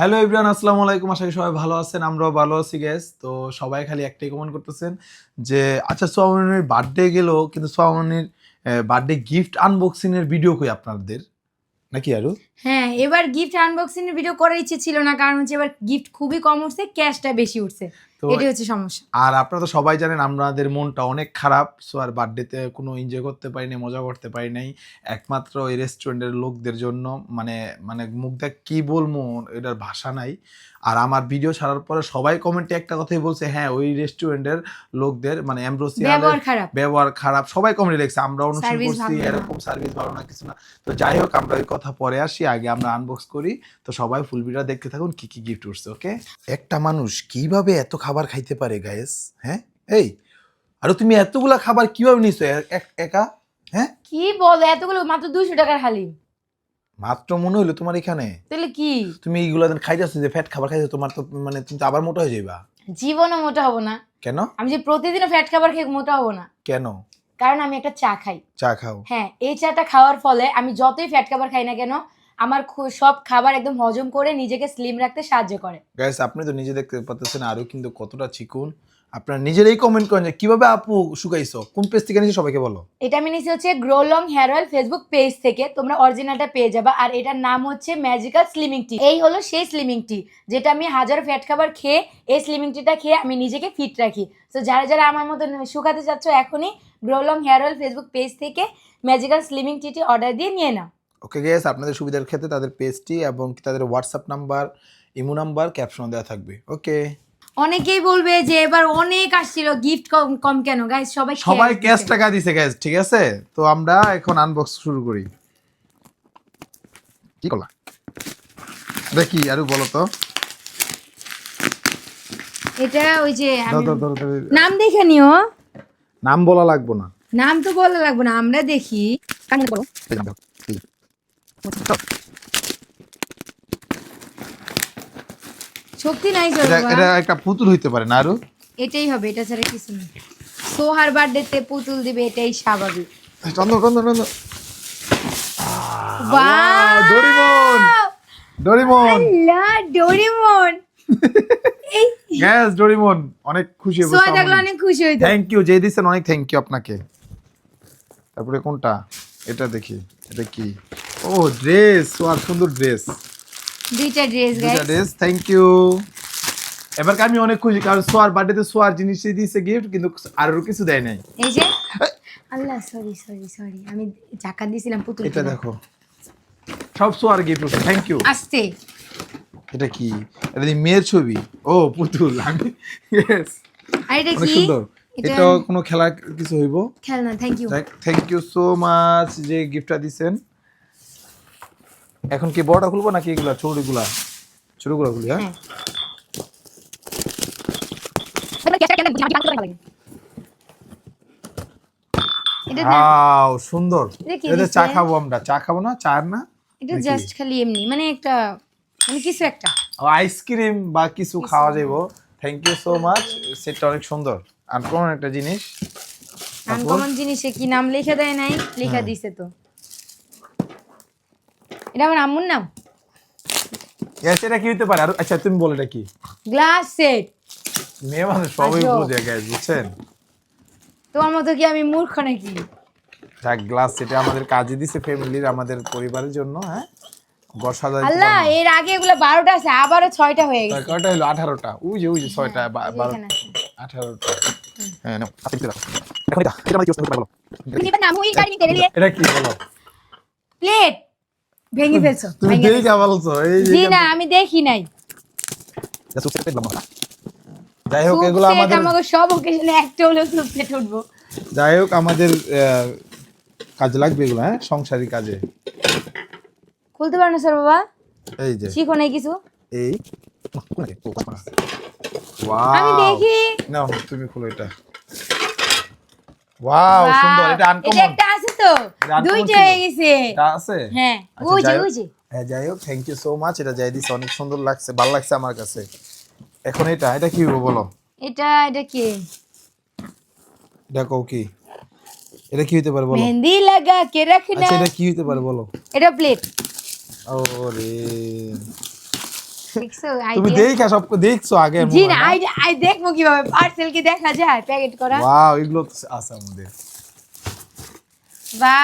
Hello Ibran আসসালামু আলাইকুম। আশা করি সবাই ভালো আছেন, আমরাও ভালো আছি গ্যাস তো সবাই খালি একটাই কমেন্ট করতেছেন যে আচ্ছা সোয়ামনির বার্থডে গেল, কিন্তু সোয়ামনির বার্থডে গিফট আনবক্সিং এর ভিডিও কই আপনাদের? নাকি আরু? হ্যাঁ এবার গিফট আনবক্সিং এর ভিডিও করার ইচ্ছে ছিল না, কারণ হচ্ছে এবার গিফট খুবই কম উঠছে ক্যাশটা বেশি উঠছে। এটাই হচ্ছে সমস্যা। আর আপনারা তো সবাই জানেন আমাদের মনটা অনেক খারাপ সো আর বার্থডেতে কোনো এনজয় করতে পারি নাই মজা করতে পারি নাই। একমাত্র এই রেস্টুরেন্টের লোকদের জন্য মানে মানে মুখটা কি বলব এটার ভাষা নাই। আর আমার ভিডিও ছাড়ার পরে সবাই কমেন্টে একটা কথাই বলছে হ্যাঁ ওই রেস্টুরেন্টের লোকদের মানে এমব্রোসিয়ালের ব্যবহার খারাপ। সবাই কমেন্টে লিখছে আমরা অনুষ্ঠান করছি এরকম সার্ভিস ভালো না কিছু না। তো যাই হোক আমরা ওই কথা পরে আসি আগে আমরা আনবক্স করি। তো সবাই ফুল ভিডিও দেখতে থাকুন কি কি গিফট উঠছে ওকে একটা মানুষ কীভাবে এত খাবার খাইতে পারে গায়েস হ্যাঁ? এই আর তুমি এতগুলা খাবার কীভাবে নিছো? এক- হ্যাঁ? কি বলো এতগুলো? মাত্র দুইশো টাকার হালিম। মাত্র মনে হইল তোমার এখানে। তাহলে কি? তুমি এইগুলা খাইতেছো যে ফ্যাট খাবার খাইছো তোমার তো মানে তুমি তো আবার মোটা হয়ে যাইবা। জীবনও মোটা হব না। কেন? আমি যে প্রতিদিন ফ্যাট খাবার খেয়ে মোটা হব না। কেন? কারণ আমি একটা চা খাই। চা খাও। হ্যাঁ এই চাটা খাওয়ার ফলে আমি যতই ফ্যাট খাবার খাই না কেন আমার সব খাবার একদম হজম করে নিজেকে স্লিম রাখতে সাহায্য করে। গাইস আপনি তো নিজে দেখতে পাচ্ছেন আরও কিন্তু কতটা চিকুন। আপনারা নিজেরাই কমেন্ট করেন যে কীভাবে আপু শুকাইছো? কোন পেজ থেকে নিয়েছো সবাইকে বলো। এটা আমি নিচ্ছি হচ্ছে Growlong hair oil Facebook page থেকে। তোমরা অরিজিনালটা পেয়ে যাবা। আর এটার নাম হচ্ছে ম্যাজিক্যাল স্লিমিং টি এই হলো সেই স্লিমিং টি যেটা আমি হাজার ফ্যাট খাবার খেয়ে এই স্লিমিং টিটা খেয়ে আমি নিজেকে ফিট রাখি। তো যারা যারা আমার মতো শুকাতে চাচ্ছ এখনই Growlong hair oil Facebook page থেকে ম্যাজিক্যাল স্লিমিং টিটি অর্ডার দিয়ে নিয়ে নাও। ওকে গেস আপনাদের সুবিধার ক্ষেত্রে তাদের পেজটি এবং তাদের WhatsApp number imo number caption দেওয়া থাকবে। ওকে অনেকেই বলবে যে এবার অনেক আসছিল গিফট কম কম কেন? গাইস সবাই সবাই ক্যাশ। টাকা দিছে গ্যাস ঠিক আছে? তো আমরা এখন আনবক্স শুরু করি। কি করলা? দেখি আরও বলো তো। এটা ওই যে। নাম দেখে নিও। নাম বলা লাগবো না। নাম তো বলা লাগবে না আমরা দেখি। বলো। শক্তি নাই এটা একটা পুতুল হইতে পারে না আরও এটাই হবে এটা ছাড়া কিছু না সোহার বার্থডেতে পুতুল দিবে এটাই স্বাভাবিক। চন্দ্র চন্দ্র চন্দ্র Doraemon! Doraemon! Allah Doraemon! Gas Doraemon অনেক খুশি হয়েছে সোহা থাকলে অনেক খুশি থ্যাংক ইউ যে অনেক থ্যাংক ইউ আপনাকে। তারপরে কোনটা? এটা দেখি এটা কি? ও ড্রেস আর সুন্দর ড্রেস দুইটা dress guys dress thank you এবার আমি অনেক খুশি কারণ সোয়ার বার্থডেতে সোয়ার জিনিসই দিয়েছে গিফট কিন্তু আর কিছু দেয় নাই। এই যে? আল্লাহ সরি সরি সরি আমি জাকাত দিছিলাম পুতুল এটা দেখো। সব সোয়ার গিফট থ্যাংক ইউ আসতে এটা কি? এটা দি মেয়ের ছবি। ও পুতুল। আমি yes, আর এটা কি? সুন্দর। এটা এটা কোনো খেলা কিছু হইব? খেলনা thank you thank you so much যে গিফটটা দিছেন। এখন কি বড়টা খুলবো নাকি এগুলা ছোটগুলা ছোটগুলা খুলি হ্যাঁ? হ্যাঁ। সুন্দর। এটা চা খাব আমরা। চা খাব না? চা না? এটা জাস্ট খালি এমনি। মানে একটা মানে কিছু একটা। আইসক্রিম বা কিছু খাওয়া যাব থ্যাংক ইউ সো মাচ সেটটা অনেক সুন্দর। আর কোন একটা জিনিস। আনকমন জিনিসে কি নাম লিখে দেয় নাই? লেখা দিছে তো। এটা আমার আম্মুর নাম। Yes, এটা কি হতে পারে? আর আচ্ছা তুমি বলো এটা কি? Glass set. মেয়ে মানুষ সবই। বুঝে গেছে বুঝছেন? তোমার মতো কি আমি মূর্খ নাকি? যাক গ্লাস সেটা আমাদের কাজে দিছে ফ্যামিলির আমাদের পরিবারের জন্য হ্যাঁ? ঘর সাজাইতে আল্লাহ এর আগে এগুলো বারোটা আছে আবারও ছয়টা হয়ে গেছে। কয়টা হলো? যে যে হ্যাঁ। এখন এটা এটা কি বলো। এটা কি? বলো। প্লেট। ভেঙে ফেলছো তুমি দেখে বলছো এই জি না আমি দেখি নাই। এটা। যাই হোক এগুলো আমাদের সব ওকেশনে একটা হলেও সুপসেট উঠবো। যাই হোক আমাদের কাজে লাগবে এগুলো হ্যাঁ? সংসারী কাজে। খুলতে পারো না স্যার বাবা? এই যে। শিখো নাই কিছু? এই? আমি দেখি। নাও তুমি খুলো এটা। ওয়াও সুন্দর এটা এটা আনকমন একটা আছে তো? দুইটা হয়ে গেছে। আছে? হ্যাঁ আচ্ছা, ওই যে ওই হ্যাঁ যাই হোক থ্যাংক ইউ সো মাচ এটা যাই দিছে অনেক সুন্দর লাগছে ভালো লাগছে আমার কাছে। এখন এটা এটা কি বলো? এটা এটা কি? কও কি? এটা কি পারে বলো? লাগা কে রাখনা আচ্ছা এটা কি পারে বলো? এটা প্লেট ওরে তুমি? দেখা সব দেখছ আগে জি না আই আই দেখব কীভাবে। পার্সেল কি দেখা যায়? প্যাকেট করা? ওয়াও এগুলো আছে আমাদের। বা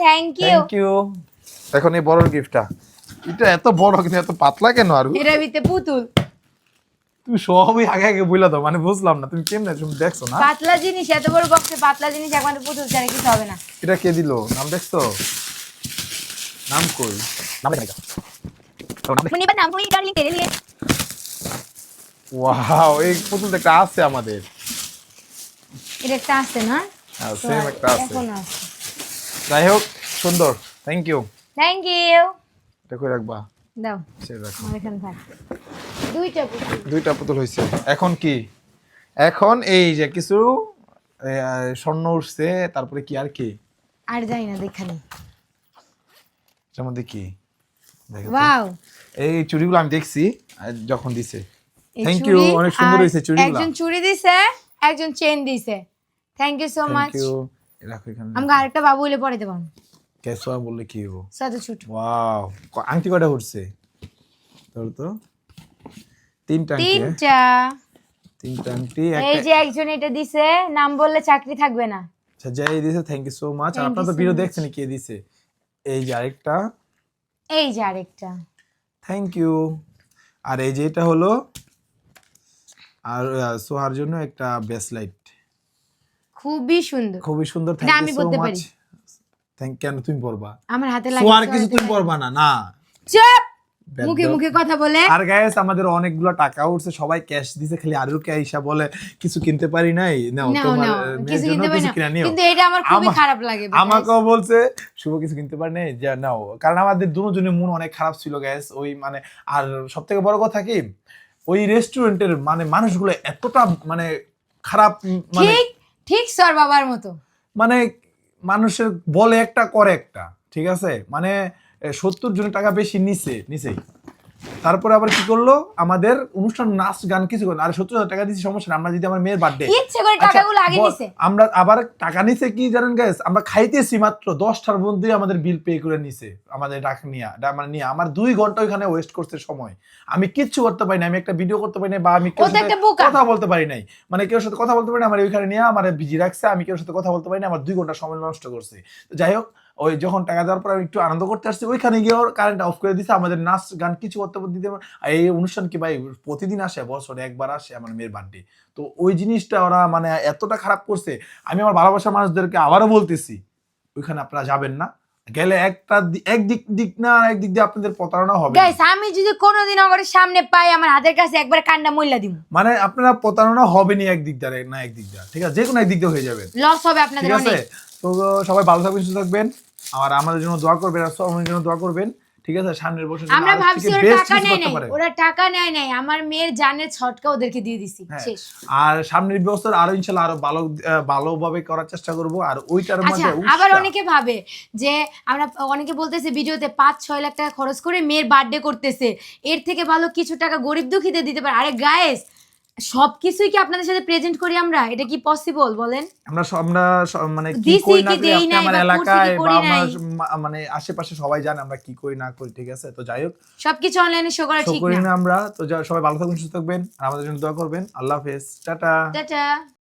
থ্যাংক ইউ থ্যাংক ইউ এখন এই বড় গিফটটা এটা এত বড় কিন্তু এত পাতলা কেন আর? ভিতরে পুতুল। তুমি সবই আগে আগে বইলা দাও মানে বুঝলাম না তুমি কেমনে তুমি দেখছ না? পাতলা জিনিস এত বড় বক্সে পাতলা জিনিস একমাত্র পুতুল ছাড়া কিছু হবে না। এটা কে দিলো? নাম দেখছ? নাম কই? নাম মুনি বানাম ডার্লিং ওয়াও এই পুতুলটা একটা আছে আমাদের। এটা একটা আছে না? সেম একটা আছে। এখন আছে। যাই হোক সুন্দর। থ্যাংক ইউ থ্যাংক ইউ এটা কই রাখবা? দাও। সে রাখো। আমার এখানে থাক। দুইটা পুতুল। দুইটা পুতুল হয়েছে এখন কি? এখন এই যে কিছু স্বর্ণ উঠছে তারপরে কি আর কি? আর যাই না দেখানি এটার মধ্যে কি? দেখো। ওয়াও এই চুড়িগুলো আমি দেখছি যখন দিছে। থ্যাংক ইউ অনেক সুন্দর হয়েছে চুড়িগুলো। একজন চুড়ি দিছে একজন চেন দিছে। থ্যাংক ইউ সো মাচ রাখো এখানে আমাকে আরেকটা বাবু হলে পরে দেবো কেসোয়া বললে কি হব সাথে ছোট। ওয়াও আংটি কয়টা উঠছে তোর তো। তিনটা আংটি হ্যাঁ? তিনটা। তিনটা আংটি এই যে একজন এটা দিছে নাম বললে চাকরি থাকবে না। আচ্ছা যাই দিছে থ্যাংক ইউ সো মাচ আর আপনারা তো ভিডিও দেখছেন কে দিছে? এই যে আরেকটা। এই যে আরেকটা। থ্যাংক ইউ আর এই যে এটা হলো আর সোহার জন্য একটা বেস্ট বেসলাইট খুবই সুন্দর। খুবই সুন্দর থ্যাংক আমি মাচ পারি। থ্যাংক কেন তুমি পড়বা আমার হাতে লাগে সোহার কিছু তুমি পড়বা না না। চুপ! মুখে মুখে কথা বলে। আর গাইস আমাদের অনেকগুলো টাকা উঠছে সবাই ক্যাশ দিছে খালি আরুকে আইসা বলে কিছু কিনতে পারি নাই? নাও তোমার কিছু কিনতে পারি না। কিন্তু এটা আমার খুবই খারাপ লাগে আমাকেও বলছে শুভ কিছু কিনতে পারি নাই? যে নাও। কারণ আমাদের দুজনের মন অনেক খারাপ ছিল গ্যাস ওই মানে আর সব থেকে বড় কথা কি? ওই রেস্টুরেন্টের মানে মানুষগুলো এতটা মানে খারাপ মানে ঠিক স্যার বাবার মতো। মানে মানুষের বলে একটা, করে একটা, ঠিক আছে? মানে সত্তর জনের টাকা বেশি নিচে নিছেই। তারপরে আবার কি করল? আমাদের অনুষ্ঠান নাচ গান কিছু করল আর সত্তর হাজার টাকা দিচ্ছি সমস্যা না আমরা যদি আমার মেয়ের বার্থডে ইচ্ছে করে টাকাগুলো আগে নিছে। আমরা আবার টাকা নিছে কি জানেন গ্যাস আমরা খাইতেছি মাত্র দশটার মধ্যে আমাদের বিল পে করে নিছে আমাদের ডাক নিয়ে। মানে নিয়ে। আমার দুই ঘণ্টা ওইখানে ওয়েস্ট করছে সময়। আমি কিচ্ছু করতে পারি না আমি একটা ভিডিও করতে পারি না বা আমি কেউ। কথা বলতে পারি নাই। মানে কেউ সাথে কথা বলতে পারি না আমার ওইখানে নিয়ে আমার বিজি রাখছে আমি কেউ সাথে কথা বলতে পারি না আমার দুই ঘণ্টা সময় নষ্ট করছে। তো যাই হোক ওই যখন টাকা দেওয়ার পর আমি একটু আনন্দ করতে আসছি ওইখানে গিয়ে ওর কারেন্ট অফ করে দিছে আমাদের নাচ গান কিছু করতে দিতে এই অনুষ্ঠান কি ভাই প্রতিদিন আসে বছরে একবার আসে আমার মেয়ের বার্থডে তো ওই জিনিসটা ওরা মানে এতটা খারাপ করছে আমি আমার ভালোবাসার মানুষদেরকে আবারও বলতেছি ওইখানে আপনারা যাবেন না। গেলে একটা এক দিক দিক না এক দিক দিয়ে আপনাদের প্রতারণা হবে গাইস আমি যদি কোনোদিন অগরের সামনে পাই আমার হাতের কাছে একবার কান্না মইলা দিব মানে আপনারা প্রতারণা হবেনি এক দিক দিয়ে না এক দিক দিয়ে। ঠিক আছে যে কোনো এক দিক দিয়ে হয়ে যাবে লস হবে আপনাদের ঠিক আছে? অনেক। তো সবাই ভালো থাকবেন সুস্থ থাকবেন। আর আমাদের জন্য দোয়া করবেন আর সব আমাদের জন্য দোয়া করবেন। ঠিক আছে? সামনের বছর আমরা ভাবছি ওরা টাকা নেয় নাই। ওরা টাকা নেয় নাই। আমার মেয়ের জানের ছটকা ওদেরকে দিয়ে দিছি। হ্যাঁ। শেষ। আর সামনের বছর আরও ইনশাল্লাহ আরও ভালো ভালোভাবে করার চেষ্টা করব। আর ওইটার আচ্ছা মধ্যে আবার অনেকে ভাবে যে আমরা অনেকে বলতেছে ভিডিওতে পাঁচ ছয় লাখ টাকা খরচ করে মেয়ের বার্থডে করতেছে। এর থেকে ভালো কিছু টাকা গরিব দুঃখীদের দিতে পারে। আরে গায়েস সবকিছুই কি আপনাদের সাথে প্রেজেন্ট করি আমরা? এটা কি পসিবল বলেন? আমরা সব- আমরা মানে কি করি না করি আপনি আমার এলাকায় বা আমার মানে আশেপাশে সবাই জানে আমরা কি করি না করি ঠিক আছে? তো যাই হোক। সবকিছু অনলাইনে শো করা ঠিক না। না আমরা। তো সবাই ভালো থাকবেন সুস্থ থাকবেন আর আমাদের জন্য দোয়া করবেন। আল্লাহ হাফেজ। টাটা। টাটা।